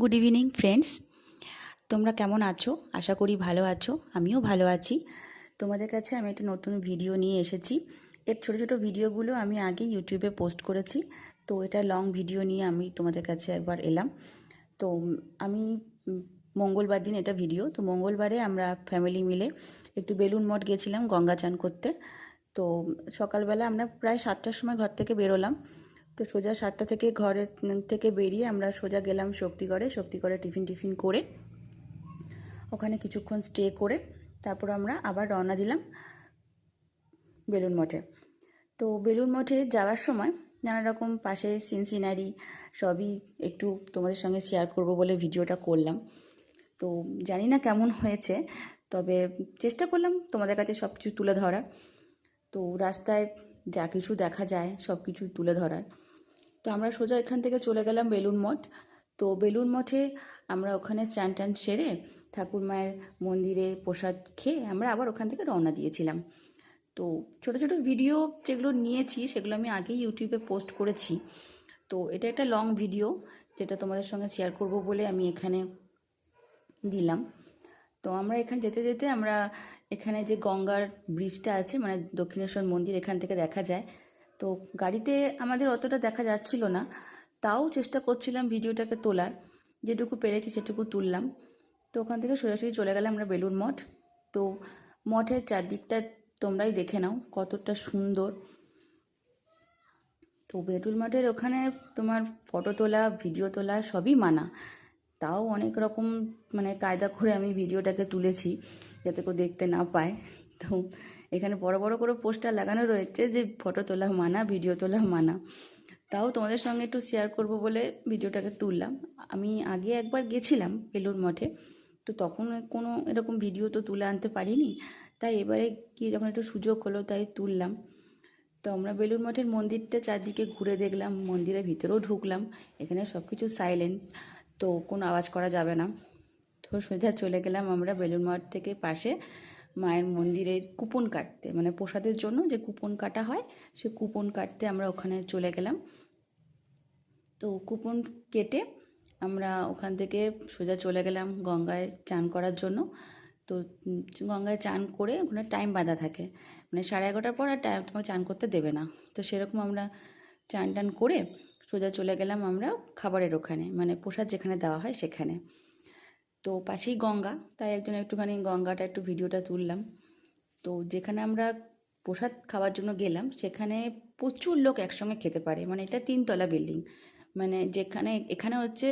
Good evening friends তোমরা কেমন আছো? আশা করি ভালো আছো। আমিও ভালো আছি। তোমাদের কাছে আমি একটা নতুন ভিডিও নিয়ে এসেছি। এর ছোটো ছোটো ভিডিওগুলো আমি আগে ইউটিউবে পোস্ট করেছি। তো এটা লং ভিডিও নিয়ে আমি তোমাদের কাছে একবার এলাম। তো আমি মঙ্গলবার দিন এটা ভিডিও তো মঙ্গলবারে আমরা ফ্যামিলি মিলে একটু বেলুন মঠ গেছিলাম গঙ্গা চান করতে। তো সকালবেলা আমরা প্রায় সাতটার সময় ঘর থেকে বেরোলাম। তো সোজা সাতটা থেকে ঘরের থেকে বেরিয়ে আমরা সোজা গেলাম শক্তিগড়ে। শক্তিগড়ে টিফিন টিফিন করে ওখানে কিছুক্ষণ স্টে করে তারপর আমরা আবার রওনা দিলাম বেলুন মঠে। তো বেলুন মঠে যাওয়ার সময় নানা রকম পাশে সিন সিনারি সবই একটু তোমাদের সঙ্গে শেয়ার করব বলে ভিডিওটা করলাম। তো জানি না কেমন হয়েছে, তবে চেষ্টা করলাম তোমাদের কাছে সব কিছু তুলে ধরার। তো রাস্তায় যা কিছু দেখা যায় সব কিছু তুলে ধরার। তো আমরা সোজা এখান থেকে চলে গেলাম বেলুন মঠ। তো বেলুন মঠে আমরা ওখানে স্নান টান সেরে ঠাকুর মায়ের মন্দিরে প্রসাদ খেয়ে আমরা আবার ওখান থেকে রওনা দিয়েছিলাম। তো ছোট ছোট ভিডিও যেগুলো নিয়েছি সেগুলো আমি আগেই ইউটিউবে পোস্ট করেছি। তো এটা একটা লং ভিডিও যেটা তোমাদের সঙ্গে শেয়ার করব বলে আমি এখানে দিলাম। তো আমরা এখানে যেতে যেতে আমরা এখানে যে গঙ্গার ব্রিজটা আছে মানে দক্ষিণেশ্বর মন্দির, এখান থেকে দেখা যায়। তো গাড়িতে আমাদের অতটা দেখা যাচ্ছিল না। তাও চেষ্টা করছিলাম ভিডিওটাকে তোলার। যেটুকু পেরেছি সেটুকু তুললাম। তো ওখান থেকে সোজাসুজি চলে গেলাম আমরা বেলুর মঠ। তো মঠের চারদিকটা তোমরাই দেখে নাও কতটা সুন্দর। তো বেলুর মঠের ওখানে তোমার ফটো তোলা, ভিডিও তোলা সবই মানা। তাও অনেক রকম মানে কায়দা করে আমি ভিডিওটাকে তুলেছি যাতে কেউ দেখতে না পায়। তো এখানে বড় বড় করে পোস্টার লাগানো রয়েছে যে ফটো তোলা মানা, ভিডিও তোলা মানা। তাও তোমাদের সঙ্গে একটু শেয়ার করব বলে ভিডিওটাকে তুললাম। আমি আগে একবার গেছিলাম বেলুর মঠে, তো তখন কোনো এরকম ভিডিও তো তুলে আনতে পারিনি। তাই এবারে কি যখন একটু সুযোগ হলো তাই তুললাম। তো আমরা বেলুর মঠের মন্দিরটা চারদিকে ঘুরে দেখলাম, মন্দিরের ভিতরেও ঢুকলাম, এখানে সব কিছু সাইলেন্ট তো কোনো আওয়াজ করা যাবে না। তো সোজা চলে গেলাম আমরা বেলুর মঠ থেকে পাশে। মায়ের মন্দিরের কুপন কাটতে মানে প্রসাদের জন্য যে কুপন কাটা হয়, সে কুপন কাটতে আমরা ওখানে চলে গেলাম। তো কুপন কেটে আমরা ওখান থেকে সোজা চলে গেলাম গঙ্গায় চান করার জন্য। তো গঙ্গায় চান করে ওখানে টাইম বাঁধা থাকে। মানে সাড়ে এগারোটার পর আর টাইম তোমাকে চান করতে দেবে না। তো সেরকম আমরা চান টান করে সোজা চলে গেলাম আমরা খাবারের ওখানে মানে প্রসাদ যেখানে দেওয়া হয় সেখানে। তো পাশেই গঙ্গা, তাই একজন একটুখানি গঙ্গাটা একটু ভিডিওটা তুললাম। তো যেখানে আমরা প্রসাদ খাওয়ার জন্য গেলাম, সেখানে প্রচুর লোক একসঙ্গে খেতে পারে। মানে এটা তিনতলা বিল্ডিং। মানে যেখানে, এখানে হচ্ছে